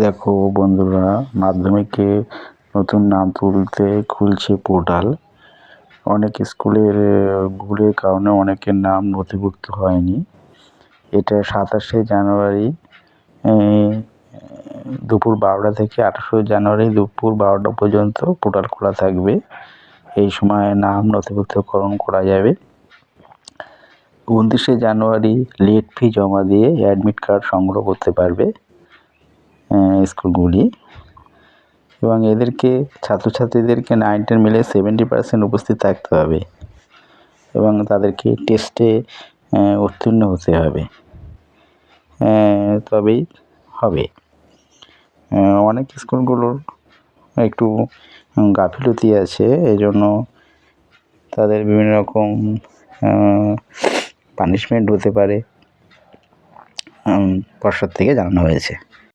দেখো বন্ধুরা, মাধ্যমিকে নতুন নাম তুলতে খুলছে পোর্টাল। অনেক স্কুলের ভুলের কারণে অনেকের নাম নথিভুক্ত হয়নি। এটা সাতাশে জানুয়ারি দুপুর বারোটা থেকে আঠাশে জানুয়ারি দুপুর বারোটা পর্যন্ত পোর্টাল খোলা থাকবে। এই সময় নাম নথিভুক্তকরণ করা যাবে। উনত্রিশে জানুয়ারি লেট ফি জমা দিয়ে অ্যাডমিট কার্ড সংগ্রহ করতে পারবে। স্কুলগুলি এবং এদেরকে ছাত্রছাত্রীদেরকে নাইন টেন মিলে সেভেন্টি পার্সেন্ট উপস্থিত থাকতে হবে এবং তাদেরকে টেস্টে উত্তীর্ণ হতে হবে। তবেই হবে। অনেক স্কুলগুলোর একটু গাফিলতি আছে এই জন্য তাদের বিভিন্ন রকম পানিশমেন্ট হতে পারে পর্ষদ থেকে জানানো হয়েছে।